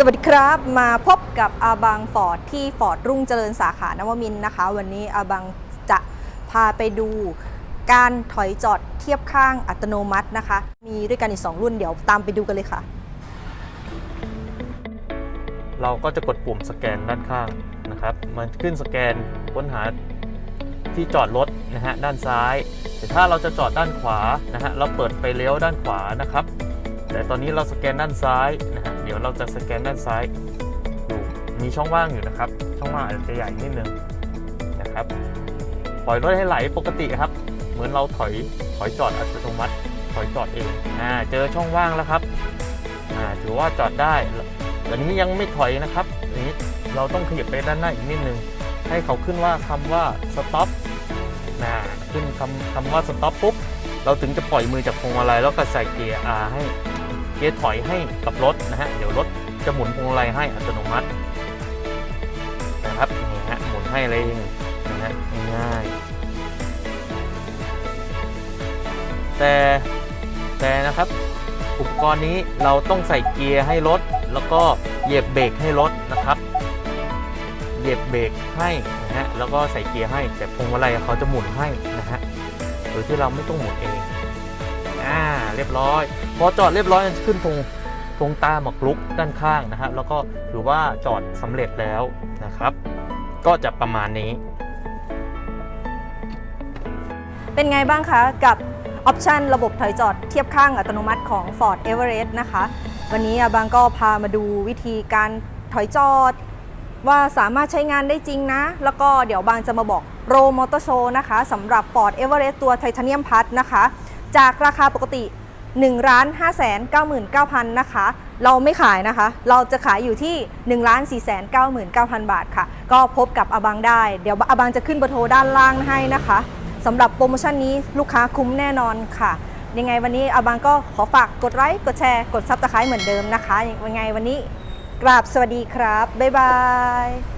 สวัสดีครับมาพบกับอาบังฟอร์ดที่ฟอร์ดรุ่งเจริญสาขานวมินนะคะ วันนี้อาบังจะพาไปดูการถอยจอดเทียบข้างอัตโนมัตินะคะ มีด้วยกันอีก 2 รุ่นเดี๋ยวตามไปดูกันเลยค่ะ เราก็จะกดปุ่มสแกนด้านข้างนะครับ มันขึ้นสแกนค้นหาที่จอดรถนะฮะด้านซ้าย แต่ถ้าเราจะจอดด้านขวานะฮะเราเปิดไฟเลี้ยวด้านขวานะครับ แต่ตอนนี้เราสแกนด้านซ้ายนะฮะ ดี๋ยวเราจะสแกนด้านซ้ายดูมีช่องว่างอยู่นะครับ ช่องว่างอาจจะใหญ่นิดนึงนะครับ ปล่อยรถให้ไหลปกติครับ เหมือนเราถอยถอยจอดอัตโนมัติ ถอยจอดเองอ่าเจอช่องว่างแล้วครับอ่าถือว่าจอดได้อันนี้ยังไม่ถอยนะครับอันนี้เราต้องขยับไปด้านหน้าอีกนิดนึงให้เขาขึ้นว่าคำว่า stop นะขึ้นคำคำว่า stop ปุ๊บเราถึงจะปล่อยมือจากพวงมาลัยแล้วก็ใส่เกียร์ R ให้ เกียร์ถอยให้กับรถนะฮะ เดี๋ยวรถจะหมุนพวงมาลัยให้อัตโนมัตินะครับนี่ฮะหมุนให้เลยเองนะฮะง่ายแต่แต่นะครับอุปกรณ์นี้เราต้องใส่เกียร์ให้รถ แล้วก็เหยียบเบรกให้รถนะครับ เหยียบเบรกให้นะฮะแล้วก็ใส่เกียร์ให้แต่พวงมาลัยเขาจะหมุนให้นะฮะโดยที่เราไม่ต้องหมุนเองอ่าเรียบร้อย พอจอดเรียบร้อยจะขึ้นตรงตรงตาหมากรุกด้านข้างนะฮะแล้วก็ถือว่าจอดสำเร็จแล้วนะครับ ก็จะประมาณนี้ เป็นไงบ้างคะกับออปชันระบบถอยจอดเทียบข้างอัตโนมัติของ Ford Everest นะคะ วันนี้อาบังก็พามาดูวิธีการถอยจอด ว่าสามารถใช้งานได้จริงนะ แล้วก็เดี๋ยวบางจะมาบอกโรมอเตอร์โชว์นะคะสำหรับ Ford Everest ตัวไทเทเนียมพัทนะคะ จากราคาปกติ 1 5 9 9 9 0 0 นะคะ เราไม่ขายนะคะ เราจะขายอยู่ที่ 1 4 9 9 0 0 บาทค่ะ ก็พบกับอาบังได้ เดี๋ยวอาบังจะขึ้นเบอร์โทรด้านล่างให้นะคะสำหรับโปรโมชั่นนี้ลูกค้าคุ้มแน่นอนค่ะ ยังไงวันนี้อาบังก็ขอฝากกดไลค์กดแชร์กดซับสไครต์เหมือนเดิมนะคะ ยังไงวันนี้กราบสวัสดีครับ บ๊ายบาย